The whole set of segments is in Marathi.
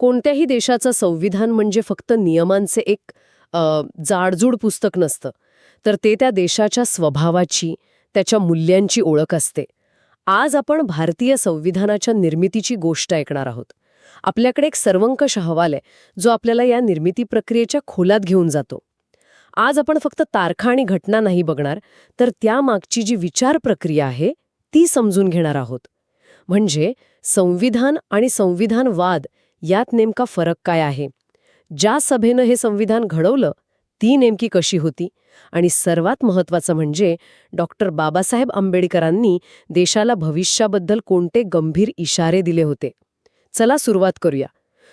कोणत्याही देशाचं संविधान म्हणजे फक्त नियमांचे एक जाडजूड पुस्तक नसतं. तर ते त्या देशाच्या स्वभावाची त्याच्या मूल्यांची ओळख असते. आज आपण भारतीय संविधानाच्या निर्मितीची गोष्ट ऐकणार आहोत. आपल्याकडे एक सर्वंकष अहवाल आहे जो आपल्याला या निर्मिती प्रक्रियेच्या खोलात घेऊन जातो. आज आपण फक्त तारखा आणि घटना नाही बघणार तर त्यामागची जी विचार प्रक्रिया आहे ती समजून घेणार आहोत. म्हणजे संविधान आणि संविधानवाद यात नेमका फरक काय आहे? ज्या सभेनं हे संविधान घडवलं ती नेमकी कशी होती? आणि सर्वात महत्वाचं म्हणजे डॉक्टर बाबासाहेब आंबेडकरांनी देशाला भविष्याबद्दल कोणते गंभीर इशारे दिले होते? चला सुरुवात करूया.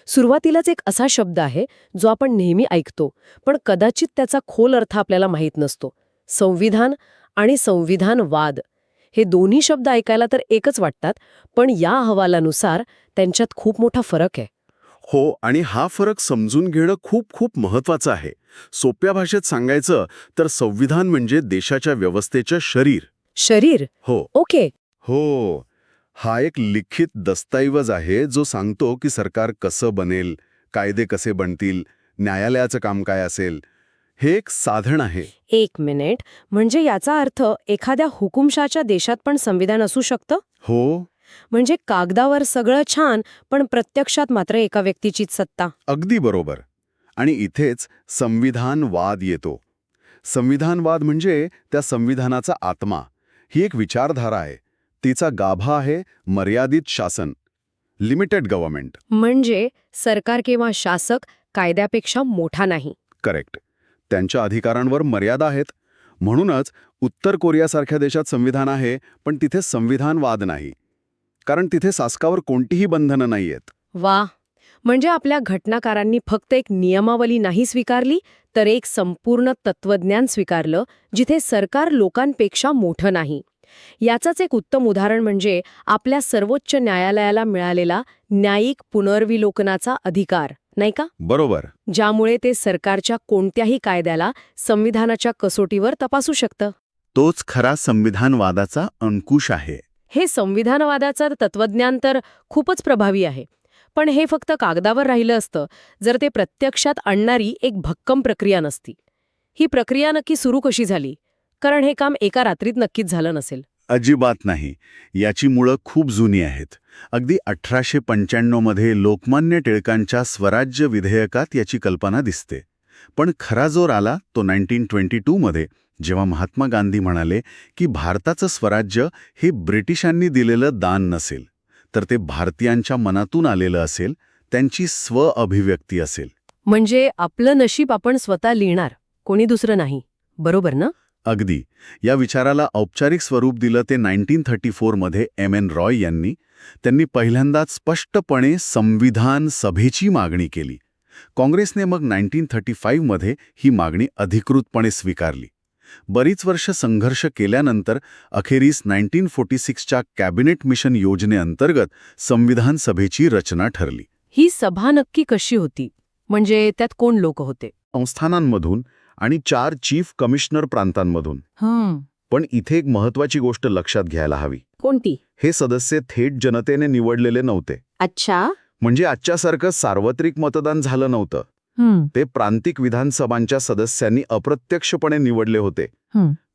सुरुवातीलाच एक असा शब्द आहे जो आपण नेहमी ऐकतो पण कदाचित त्याचा खोल अर्थ आपल्याला माहीत नसतो. संविधान आणि संविधानवाद. हे दोन्ही शब्द ऐकायला तर एकच वाटतात पण या अहवालानुसार त्यांच्यात खूप मोठा फरक आहे. हो आणि हा फरक समजून घेणं खूप खूप महत्वाचं आहे. सोप्या भाषेत सांगायचं तर संविधान म्हणजे देशाच्या व्यवस्थेचं शरीर. शरीर? हो. ओके. हो. हा एक लिखित दस्तऐवज आहे जो सांगतो की सरकार कसं बनेल कायदे कसे बनतील न्यायालयाचं काम काय असेल हे एक साधन आहे. एक मिनिट. म्हणजे याचा अर्थ एखाद्या हुकुमशाच्या देशात पण संविधान असू शकतं? हो. म्हणजे कागदावर सगळं छान पण प्रत्यक्षात मात्र एका व्यक्तीचीच सत्ता. अगदी बरोबर. आणि इथेच संविधानवाद येतो. संविधानवाद म्हणजे त्या संविधानाचा आत्मा. ही एक विचारधारा आहे. तिचा गाभा आहे मर्यादित शासन. Limited government. म्हणजे सरकार किंवा शासक कायद्यापेक्षा मोठा नाही. करेक्ट. त्यांच्या अधिकारांवर मर्यादा आहेत. म्हणूनच उत्तर कोरियासारख्या देशात संविधान आहे पण तिथे संविधानवाद नाही. कारण तिथे शासकावर कोणतीही बंधनं नाही आहेत वा. म्हणजे आपल्या घटनाकारांनी फक्त एक नियमावली नाही स्वीकारली तर एक संपूर्ण तत्वज्ञान स्वीकारलं जिथे सरकार लोकांपेक्षा मोठं नाही. याचाच एक उत्तम उदाहरण म्हणजे आपल्या सर्वोच्च न्यायालयाला मिळालेला न्यायिक पुनर्विलोकनाचा अधिकार नाही का? बरोबर. ज्यामुळे ते सरकारच्या कोणत्याही कायद्याला संविधानाच्या कसोटीवर तपासू शकतं. तोच खरा संविधानवादाचा अंकुश आहे. हे संविधानवादाचं तत्वज्ञान तर खूपच प्रभावी आहे. पण हे फक्त कागदावर राहिलं असतं जर ते प्रत्यक्षात आणणारी एक भक्कम प्रक्रिया नसती. ही प्रक्रिया नक्की सुरू कशी झाली? कारण हे काम एका रात्रीत नक्कीच झालं नसेल. अजिबात नाही. याची मुळं खूप जुनी आहेत. अगदी अठराशे पंच्याण्णवमध्ये लोकमान्य टिळकांच्या स्वराज्य विधेयकात याची कल्पना दिसते. पण खरा जोर आला तो नाईन्टीन ट्वेंटी टूमध्ये जेव्हा महात्मा गांधी म्हणाले की भारताचं स्वराज्य हे ब्रिटिशांनी दिलेलं दान नसेल तर ते भारतीयांच्या मनातून आलेलं असेल त्यांची स्व अभिव्यक्ती असेल. म्हणजे आपलं नशीब आपण स्वतः लिहिणार कोणी दुसरं नाही बरोबर ना? अगदी. या विचाराला औपचारिक स्वरूप दिलं ते नाईन्टीन थर्टी फोरमध्ये एम एन रॉय यांनी. त्यांनी पहिल्यांदाच स्पष्टपणे संविधान सभेची मागणी केली. काँग्रेसने मग नाईन्टीन थर्टी फाईव्हमध्ये ही मागणी अधिकृतपणे स्वीकारली. बरीच वर्ष संघर्ष केल्यानंतर अखेरीस नाईन्टीन फोर्टी सिक्सच्या कॅबिनेट मिशन योजनेअंतर्गत संविधान सभेची रचना ठरली. ही सभा नक्की कशी होती? म्हणजे त्यात कोण लोक होते? संस्थानांमधून आणि चार चीफ कमिशनर प्रांतांमधून. पण इथे एक महत्वाची गोष्ट लक्षात घ्यायला हवी. कोणती? हे सदस्य थेट जनतेने निवडलेले नव्हते. अच्छा. म्हणजे आजच्यासारखं सार्वत्रिक मतदान झालं नव्हतं. ते प्रांतिक विधानसभांच्या सदस्यांनी अप्रत्यक्षपणे निवडले होते.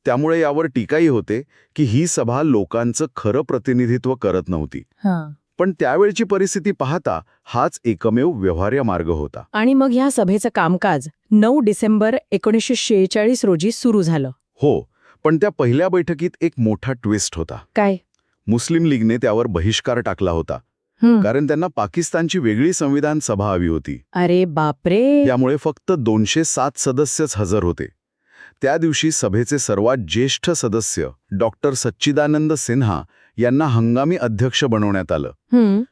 त्यामुळे यावर टीकाही होते की ही सभा लोकांचं खरं प्रतिनिधित्व करत नव्हती. पण त्यावेळची परिस्थिती पाहता हाच एकमेव व्यवहार्य मार्ग होता. आणि मग ह्या सभेचं कामकाज नऊ डिसेंबर एकोणीसशे शेहेचाळीस रोजी सुरू झालं. हो पण त्या पहिल्या बैठकीत एक मोठा ट्विस्ट होता. काय? मुस्लिम लीगने त्यावर बहिष्कार टाकला होता. कारण त्यांना पाकिस्तानची वेगळी संविधान सभा हवी होती. अरे बापरे! त्यामुळे फक्त दोनशे सात सदस्यच हजर होते. त्या दिवशी सभेचे सर्वात ज्येष्ठ सदस्य डॉक्टर सच्चिदानंद सिन्हा यांना हंगामी अध्यक्ष बनवण्यात आलं.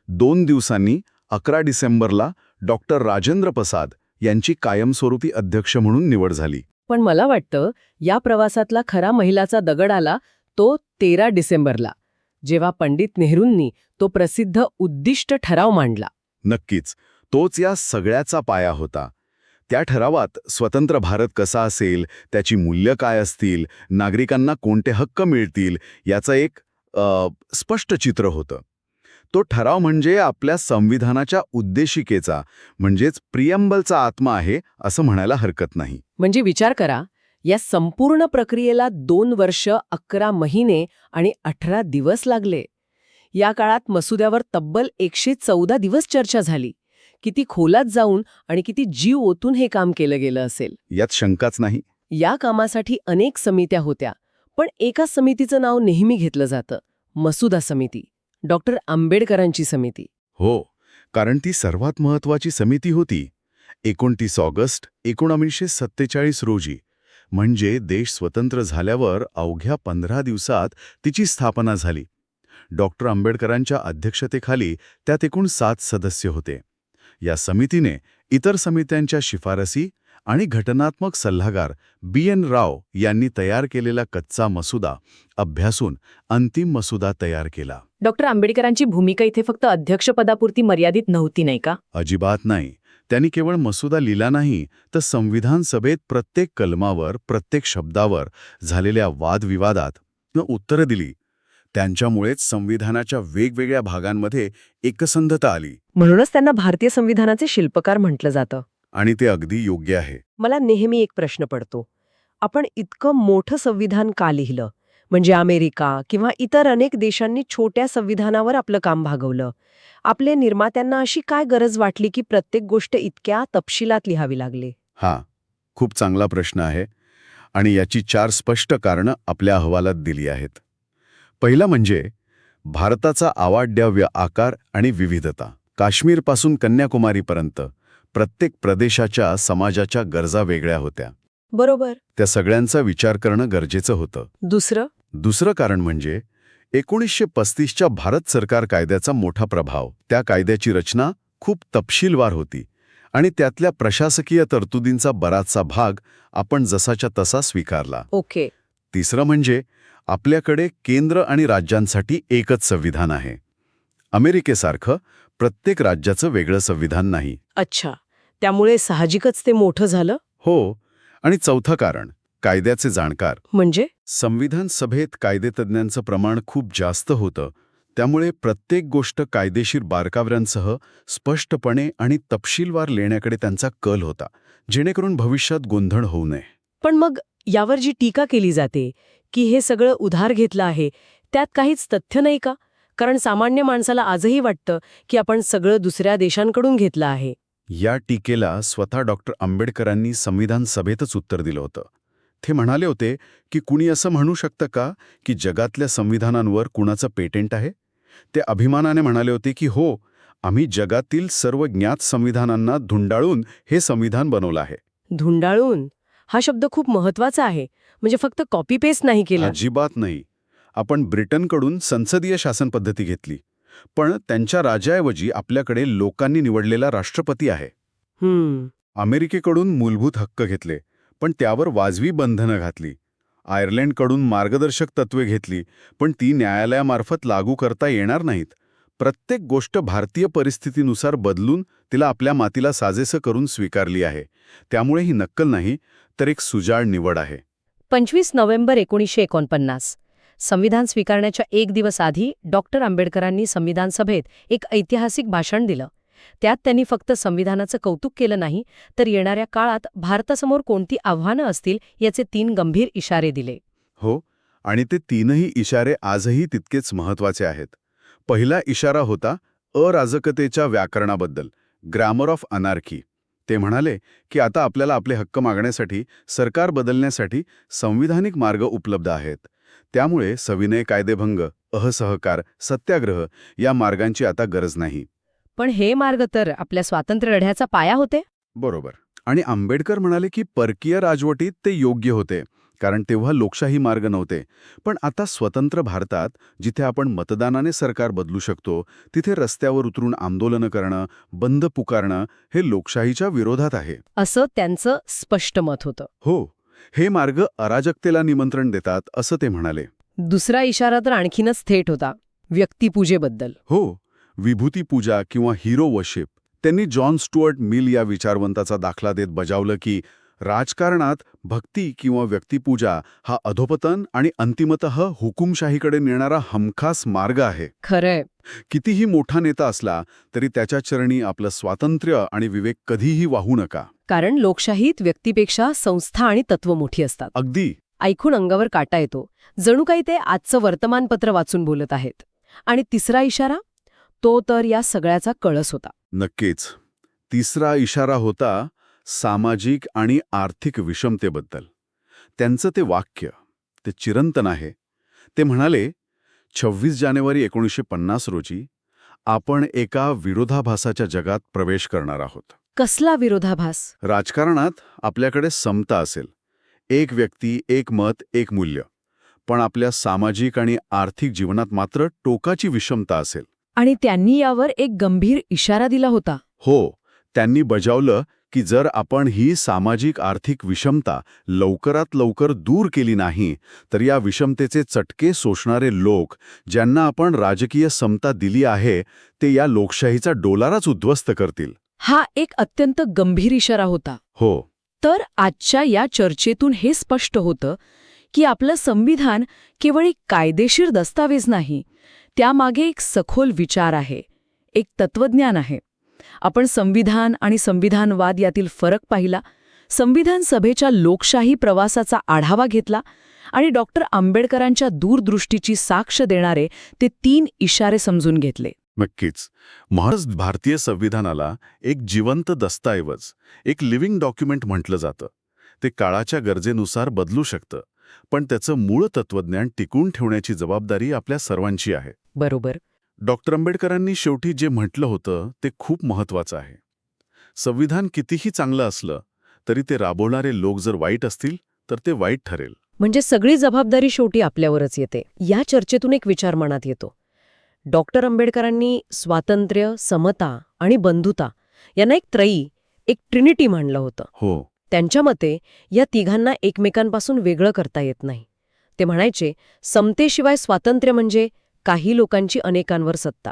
दोन दिवसांनी अकरा डिसेंबरला डॉक्टर राजेंद्र प्रसाद यांची कायमस्वरूपी अध्यक्ष म्हणून निवड झाली. पण मला वाटतं या प्रवासातला खरा महिलाचा दगड आला तो तेरा डिसेंबरला. जेव्हा पंडित नेहरूंनी तो प्रसिद्ध उद्दिष्ट ठराव मांडला. नक्कीच. तोच या सगळ्याचा पाया होता. त्या ठरावात स्वतंत्र भारत कसा असेल त्याची मूल्य काय असतील नागरिकांना कोणते हक्क मिळतील याचं एक स्पष्ट चित्र होतं. तो ठराव म्हणजे आपल्या संविधानाच्या उद्देशिकेचा म्हणजेच प्रियंबलचा आत्मा आहे असं म्हणायला हरकत नाही. म्हणजे विचार करा या संपूर्ण प्रक्रियेला दोन वर्ष अकरा महिने आणि अठरा दिवस लागले. या काळात मसुद्यावर तब्बल एकशे चौदा दिवस चर्चा झाली. किती खोलात जाऊन आणि किती जीव ओतून हे काम केलं गेलं असेल. यात शंकाच नाही. या कामासाठी अनेक समित्या होत्या पण एका समितीचं नाव नेहमी घेतलं जातं मसुदा समिती डॉक्टर आंबेडकरांची समिती. हो कारण ती सर्वात महत्वाची समिती होती. एकोणतीस ऑगस्ट एकोणावीसशे सत्तेचाळीस रोजी म्हणजे देश स्वतंत्र झाल्यावर अवघ्या पंधरा दिवसात तिची स्थापना झाली. डॉक्टर आंबेडकरांच्या अध्यक्षतेखाली त्यात एकूण सात सदस्य होते. या समितीने इतर समित्यांच्या शिफारसी आणि घटनात्मक सल्लागार बी एन राव यांनी तयार केलेला कच्चा मसुदा अभ्यासून अंतिम मसुदा तयार केला. डॉक्टर आंबेडकरांची भूमिका इथे फक्त अध्यक्षपदापुरती मर्यादित नव्हती नाही का? अजिबात नाही. त्यांनी केवळ मसुदा लिहिला नाही तर संविधान सभेत प्रत्येक कलमावर प्रत्येक शब्दावर झालेल्या वादविवादात उत्तरं दिली. त्यांच्यामुळेच संविधानाच्या वेगवेगळ्या भागांमध्ये एकसंधता आली. म्हणूनच त्यांना भारतीय संविधानाचे शिल्पकार म्हटलं जातं. आणि ते अगदी योग्य आहे. मला नेहमी एक प्रश्न पडतो. आपण इतकं मोठं संविधान का लिहिलं? म्हणजे अमेरिका किंवा इतर अनेक देशांनी छोट्या संविधानावर आपलं काम भागवलं. आपल्या निर्मात्यांना अशी काय गरज वाटली की प्रत्येक गोष्ट इतक्या तपशिलात लिहावी लागली? हा खूप चांगला प्रश्न आहे आणि याची चार स्पष्ट कारणं आपल्या अहवालात दिली आहेत. पहिलं म्हणजे भारताचा आवाड्याव्य आकार आणि विविधता. काश्मीरपासून कन्याकुमारीपर्यंत प्रत्येक प्रदेशाच्या समाजाच्या गरजा वेगळ्या होत्या. बरोबर. त्या सगळ्यांचा विचार करणं गरजेचं होतं. दुसरं? दुसरं कारण म्हणजे एकोणीसशे पस्तीसच्या भारत सरकार कायद्याचा मोठा प्रभाव. त्या कायद्याची रचना खूप तपशीलवार होती आणि त्यातल्या प्रशासकीय तरतुदींचा बराचसा भाग आपण जसाच्या तसा स्वीकारला. ओके. तिसरं म्हणजे आपल्याकडे केंद्र आणि राज्यांसाठी एकच संविधान आहे. अमेरिकेसारखं प्रत्येक राज्याचं वेगळं संविधान नाही. अच्छा. त्यामुळे साहजिकच ते मोठं झालं? हो. आणि चौथं कारण कायद्याचे जाणकार. म्हणजे? संविधान सभेत कायदेतज्ञांचं प्रमाण खूप जास्त होतं. त्यामुळे प्रत्येक गोष्ट कायदेशीर बारकाव्यांसह स्पष्टपणे आणि तपशीलवार लेण्याकडे त्यांचा कल होता जेणेकरून भविष्यात गोंधळ होऊ नये. पण मग यावर जी टीका केली जाते की हे सगळं उधार घेतलं आहे त्यात काहीच तथ्य नाही का? कारण सामान्य माणसाला आजही वाटतं की आपण सगळं दुसऱ्या देशांकडून घेतलं आहे. या टीकेला स्वतः डॉक्टर आंबेडकरांनी संविधान सभेतच उत्तर दिलं होतं. ते म्हणाले होते की कुणी असं म्हणू शकतं का की जगातल्या संविधानांवर कुणाचं पेटेंट आहे? ते अभिमानाने म्हणाले होते की हो आम्ही जगातील सर्व ज्ञात संविधानांना धुंडाळून हे संविधान बनवलं आहे. धुंडाळून? हा शब्द खूप महत्त्वाचा आहे. म्हणजे फक्त कॉपी पेस्ट नाही केला. अजिबात नाही. आपण ब्रिटनकडून संसदीय शासन पद्धती घेतली. पण त्यांच्या राजाऐवजी आपल्याकडे लोकांनी निवडलेला राष्ट्रपती आहे. अमेरिकेकडून मूलभूत हक्क घेतले. पण त्यावर वाजवी बंधनं घातली. आयर्लंडकडून मार्गदर्शक तत्वे घेतली पण ती न्यायालयामार्फत लागू करता येणार नाहीत. प्रत्येक गोष्ट भारतीय परिस्थितीनुसार बदलून तिला आपल्या मातीला साजेसं करून स्वीकारली आहे. त्यामुळे ही नक्कल नाही तर एक सुजाळ निवड आहे. पंचवीस नोव्हेंबर एकोणीसशे एकोणपन्नास. संविधान स्वीकारण्याच्या एक दिवस आधी डॉक्टर आंबेडकरांनी संविधान सभेत एक ऐतिहासिक भाषण दिलं. त्यात त्यांनी फक्त संविधानाचं कौतुक केलं नाही तर येणाऱ्या काळात भारतासमोर कोणती आव्हानं असतील याचे तीन गंभीर इशारे दिले. हो आणि ते तीनही इशारे आजही तितकेच महत्त्वाचे आहेत. पहिला इशारा होता अराजकतेच्या व्याकरणाबद्दल ग्रॅमर ऑफ अनार्की. ते म्हणाले की आता आपल्याला आपले हक्क मागण्यासाठी सरकार बदलण्यासाठी संविधानिक मार्ग उपलब्ध आहेत. त्यामुळे सविनय कायदेभंग अहसहकार सत्याग्रह या मार्गांची आता गरज नाही. पण हे मार्ग तर आपल्या स्वातंत्र्य लढ्याचा पाया होते. बरोबर. आणि आंबेडकर म्हणाले की परकीय राजवटीत ते योग्य होते कारण तेव्हा लोकशाही मार्ग नव्हते. पण आता स्वतंत्र भारतात जिथे आपण मतदानाने सरकार बदलू शकतो तिथे रस्त्यावर उतरून आंदोलनं करणं बंद पुकारणं हे लोकशाहीच्या विरोधात आहे. असं त्यांचं स्पष्ट मत होतं. हो हे मार्ग अराजकतेला निमंत्रण देतात असं ते म्हणाले. दुसरा इशारा तर आणखीनच थेट होता व्यक्तिपूजेबद्दल. हो विभूती पूजा किंवा हिरो वर्शिप त्यांनी जॉन स्टुअर्ट मिल या विचारवंताचा दाखला देत बजावलं की राजकारणात भक्ती किंवा व्यक्तिपूजा हा अधोपतन आणि अंतिमतः हुकुमशाहीकडे नेणारा हमखास मार्ग आहे. खरंय. कितीही मोठा नेता असला तरी त्याच्या चरणी आपलं स्वातंत्र्य आणि विवेक कधीही वाहू नका. कारण लोकशाहीत व्यक्तीपेक्षा संस्था आणि तत्व मोठी असतात. अगदी. ऐकून अंगावर काटा येतो. जणू काही ते आजचं वर्तमानपत्र वाचून बोलत आहेत. आणि तिसरा इशारा? तो तर या सगळ्याचा कळस होता. नक्कीच. तिसरा इशारा होता सामाजिक आणि आर्थिक विषमतेबद्दल. त्यांचं ते वाक्य ते चिरंतन आहे. ते म्हणाले छव्वीस जानेवारी एकोणीसशे पन्नास रोजी आपण एका विरोधाभासाच्या जगात प्रवेश करणार आहोत. कसला विरोधाभास? राजकारणात आपल्याकडे समता असेल. एक व्यक्ती एक मत एक मूल्य. पण आपल्या सामाजिक आणि आर्थिक जीवनात मात्र टोकाची विषमता असेल. आणि त्यांनी यावर एक गंभीर इशारा दिला होता. हो त्यांनी बजावलं की जर आपण ही सामाजिक आर्थिक विषमता लवकरात लवकर दूर केली नाही तर या विषमतेचे चटके सोसणारे लोक ज्यांना आपण राजकीय समता दिली आहे ते या लोकशाहीचा डोलाराच उद्ध्वस्त करतील. हा एक अत्यंत गंभीर इशारा होता. हो. तर आजच्या या चर्चेतून हे स्पष्ट होतं की आपलं संविधान केवळ एक कायदेशीर दस्तावेज नाही त्यामागे एक सखोल विचार आहे. एक तत्वज्ञान आहे. आपण संविधान आणि संविधानवाद यातील फरक पाहिला. संविधान सभेच्या लोकशाही प्रवासाचा आढावा घेतला आणि डॉक्टर आंबेडकरांच्या दूरदृष्टीची साक्ष देणारे ते तीन इशारे समजून घेतले. नक्कीच. महाराज भारतीय संविधानाला एक जिवंत दस्तऐवज एक लिव्हिंग डॉक्युमेंट म्हटलं जातं. ते काळाच्या गरजेनुसार बदलू शकतं पण त्याचं मूळ तत्वज्ञान टिकून ठेवण्याची जबाबदारी आपल्या सर्वांची आहे. बरोबर. डॉक्टर आंबेडकरांनी शेवटी जे म्हटलं होतं ते खूप महत्वाचं आहे. संविधान कितीही चांगलं असलं तरी ते राबवणारे लोक जर वाईट असतील तर ते वाईट ठरेल. म्हणजे सगळी जबाबदारी शेवटी आपल्यावरच येते. या चर्चेतून एक विचार मनात येतो. डॉक्टर आंबेडकरांनी स्वातंत्र्य समता आणि बंधुता यांना एक त्रयी एक ट्रिनिटी मानलं होतं. हो. त्यांच्या मते या तिघांना एकमेकांपासून वेगळं करता येत नाही. ते म्हणायचे समतेशिवाय स्वातंत्र्य म्हणजे काही लोकांची अनेकांवर सत्ता.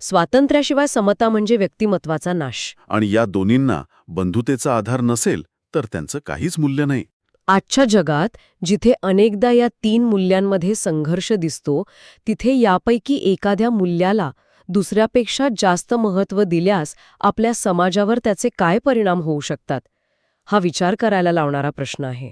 स्वातंत्र्याशिवाय समता म्हणजे व्यक्तिमत्वाचा नाश. आणि या दोन्हींना बंधुतेचा आधार नसेल तर त्यांचं काहीच मूल्य नाही. आजच्या जगात जिथे अनेकदा या तीन मूल्यांमध्ये संघर्ष दिसतो तिथे यापैकी एखाद्या मूल्याला दुसऱ्यापेक्षा जास्त महत्त्व दिल्यास आपल्या समाजावर त्याचे काय परिणाम होऊ शकतात? हा विचार करायला लावणारा प्रश्न आहे.